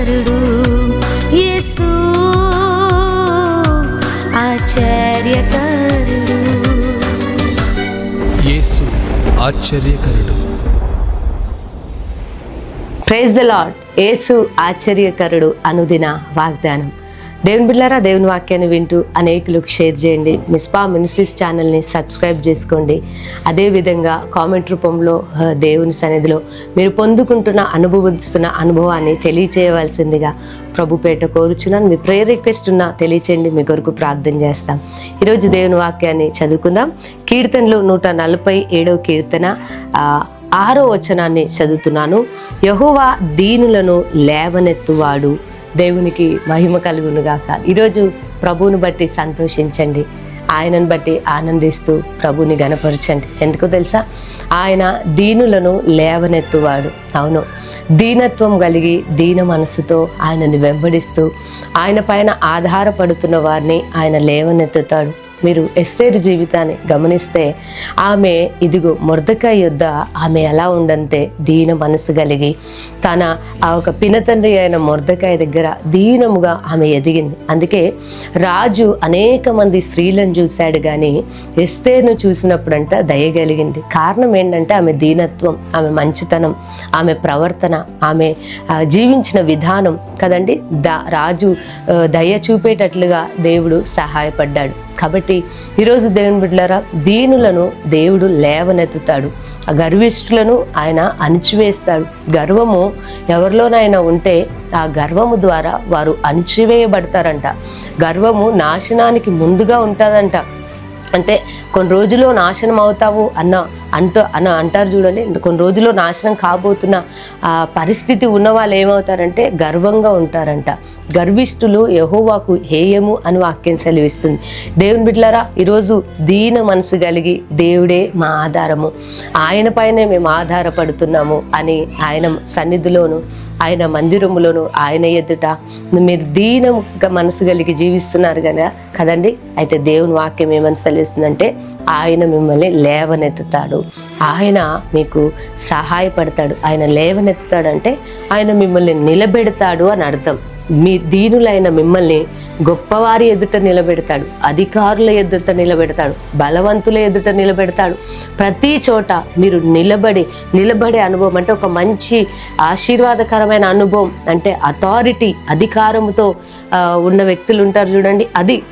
ఆశ్చర్యకరుడు యేసు ఆశ్చర్యకరుడు. యేసు ఆశ్చర్యకరుడు. ప్రైజ్ ద లాడ్ యేసు ఆశ్చర్యకరుడు అనుదిన వాగ్దానం. దేవుని బిళ్ళారా దేవుని వాక్యాన్ని వింటూ అనేకులకు షేర్ చేయండి. మిస్పా మినిస్ట్రీస్ ఛానల్ని సబ్స్క్రైబ్ చేసుకోండి. అదేవిధంగా కామెంట్ రూపంలో దేవుని సన్నిధిలో మీరు పొందుకుంటున్న అనుభవిస్తున్న అనుభవాన్ని తెలియచేయవలసిందిగా ప్రభుపేట కోరుచున్నాను. మీ ప్రేయర్ రిక్వెస్ట్ ఉన్నా తెలియచేయండి. మీ కొరకు ప్రార్థన చేస్తాం. ఈరోజు దేవుని వాక్యాన్ని చదువుకుందాం. కీర్తనలు నూట నలభై ఏడవ కీర్తన ఆరో వచనాన్ని చదువుతున్నాను. యహోవా దీనులను లేవనెత్తువాడు. దేవునికి మహిమ కలుగునుగాక. ఈరోజు ప్రభువుని బట్టి సంతోషించండి. ఆయనను బట్టి ఆనందిస్తూ ప్రభుని గనపరచండి ఎందుకు తెలుసా? ఆయన దీనులను లేవనెత్తువాడు. అవును. దీనత్వం కలిగి దీన మనసుతో ఆయనని వెంబడిస్తూ ఆయన పైన ఆధారపడుతున్న వారిని ఆయన లేవనెత్తుతాడు. మీరు ఎస్తేరు జీవితాన్ని గమనిస్తే ఆమె ఇదిగో మొర్దకాయ యొద్ద ఆమె ఎలా ఉండంతే దీన మనసు కలిగి తన ఆ ఒక పినతండ్రి అయిన మొర్దకాయ దగ్గర దీనముగా ఆమె ఎదిగింది. అందుకే రాజు అనేక మంది స్త్రీలను చూశాడు కానీ ఎస్తేర్ను చూసినప్పుడంట దయగలిగింది కారణం ఏంటంటే ఆమె దీనత్వం ఆమె మంచితనం ఆమె ప్రవర్తన ఆమె జీవించిన విధానం కదండి. దా రాజు దయ చూపేటట్లుగా దేవుడు సహాయపడ్డాడు. కాబట్టి ఈరోజు దేవుని బిడ్డలారా దీనులను దేవుడు లేవనెత్తుతాడు. ఆ గర్విష్ఠులను ఆయన అణిచివేస్తాడు. గర్వము ఎవరిలోనైనా ఉంటే ఆ గర్వము ద్వారా వారు అణిచివేయబడతారంట. గర్వము నాశనానికి ముందుగా ఉంటుందంట. అంటే కొన్ని రోజుల్లో నాశనం అవుతావు అన్న అంటూ అని అంటారు చూడండి. కొన్ని రోజుల్లో నాశనం కాబోతున్న ఆ పరిస్థితి ఉన్న వాళ్ళు ఏమవుతారంటే గర్వంగా ఉంటారంట. గర్విష్ఠులు యహోవాకు హేయము అని వాక్యం సెలవిస్తుంది. దేవుని బిడ్డలారా ఈరోజు దీన మనసు కలిగి దేవుడే మా ఆధారము. ఆయన పైనే మేము ఆధారపడుతున్నాము అని ఆయన సన్నిధిలోను ఆయన మందిరములోను ఆయన ఎదుట మీరు దీనముగా మనసు కలిగి జీవిస్తున్నారు కదా కదండి? అయితే దేవుని వాక్యం ఏమని సెలవిస్తుందంటే ఆయన మిమ్మల్ని లేవనెత్తుతాడు. ఆయన మీకు సహాయపడతాడు. ఆయన లేవనెత్తుతాడంటే ఆయన మిమ్మల్ని నిలబెడతాడు అని అర్థం. మీ దీనులైన మిమ్మల్ని గొప్పవారి ఎదుట నిలబెడతాడు. అధికారుల ఎదుట నిలబెడతాడు. బలవంతుల ఎదుట నిలబెడతాడు. ప్రతి చోట మీరు నిలబడి నిలబడే అనుభవం అంటే ఒక మంచి ఆశీర్వాదకరమైన అనుభవం. అంటే అథారిటీ అధికారంతో ఉన్న వ్యక్తులు ఉంటారు చూడండి. అది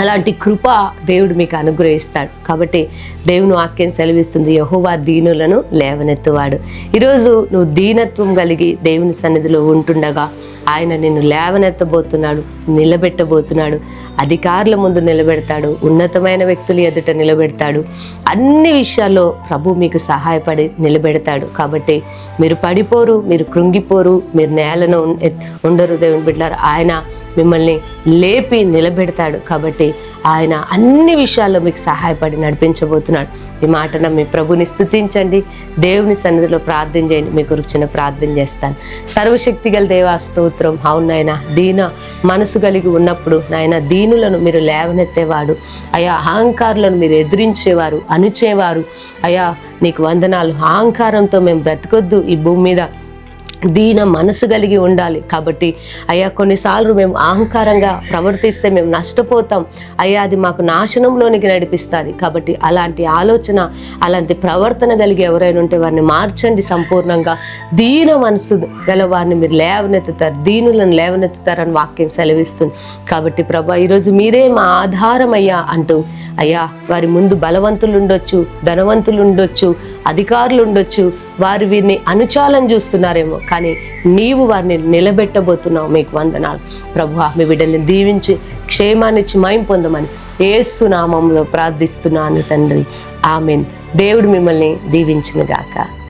అలాంటి కృప దేవుడు మీకు అనుగ్రహిస్తాడు. కాబట్టి దేవుని వాక్యం సెలవిస్తుంది. యహోవా దీనులను లేవనెత్తువాడు. ఈరోజు నువ్వు దీనత్వం కలిగి దేవుని సన్నిధిలో ఉంటుండగా ఆయన నిన్ను లేవనెత్తబోతున్నాడు నిలబెట్టబోతున్నాడు అధికారుల ముందు నిలబెడతాడు ఉన్నతమైన వ్యక్తులు ఎదుట నిలబెడతాడు. అన్ని విషయాల్లో ప్రభు మీకు సహాయపడి నిలబెడతాడు. కాబట్టి మీరు పడిపోరు మీరు కృంగిపోరు మీరు నేలను ఉండరు దేవుని బిడ్డారు ఆయన మిమ్మల్ని లేపి నిలబెడతాడు. కాబట్టి ఆయన అన్ని విషయాల్లో మీకు సహాయపడి నడిపించబోతున్నాడు. ఈ మాటన మీ ప్రభుని స్థుతించండి. దేవుని సన్నిధిలో ప్రార్థన చేయండి. మీ గురించి చిన్న ప్రార్థన చేస్తాను. సర్వశక్తి గల దేవా స్తోత్రం. అవునాయన దీన మనసు కలిగి ఉన్నప్పుడు నాయన దీనులను మీరు లేవనెత్తేవాడు. అయా అహంకారులను మీరు ఎదిరించేవారు అణుచేవారు. అయా నీకు వందనాలు. అహంకారంతో మేము బ్రతకొద్దు ఈ భూమి మీద. దీన మనసు కలిగి ఉండాలి. కాబట్టి అయ్యా కొన్నిసార్లు మేము అహంకారంగా ప్రవర్తిస్తే మేము నష్టపోతాం. అయ్యా అది మాకు నాశనంలోనికి నడిపిస్తుంది. కాబట్టి అలాంటి ఆలోచన అలాంటి ప్రవర్తన కలిగి ఎవరైనా ఉంటే వారిని మార్చండి సంపూర్ణంగా. దీన మనసు గల వారిని మీరు లేవనెత్తుతారు. దీనులను లేవనెత్తుతారని వాక్యం సెలవిస్తుంది. కాబట్టి ప్రభా ఈరోజు మీరే మా ఆధారం అయ్యా అంటూ అయ్యా వారి ముందు బలవంతులు ఉండొచ్చు ధనవంతులు ఉండొచ్చు అధికారులు ఉండొచ్చు వారు వీరిని అనుచాలం చూస్తున్నారేమో. కానీ నీవు వారిని నిలబెట్టబోతున్నావు మీకు వందనాలు. ప్రభు మీ బిడ్డల్ని దీవించి క్షేమాన్నిచ్చి మయం పొందమని ఏసునామంలో ప్రార్థిస్తున్నాను తండ్రి. ఆమెన్. దేవుడు మిమ్మల్ని దీవించినగాక.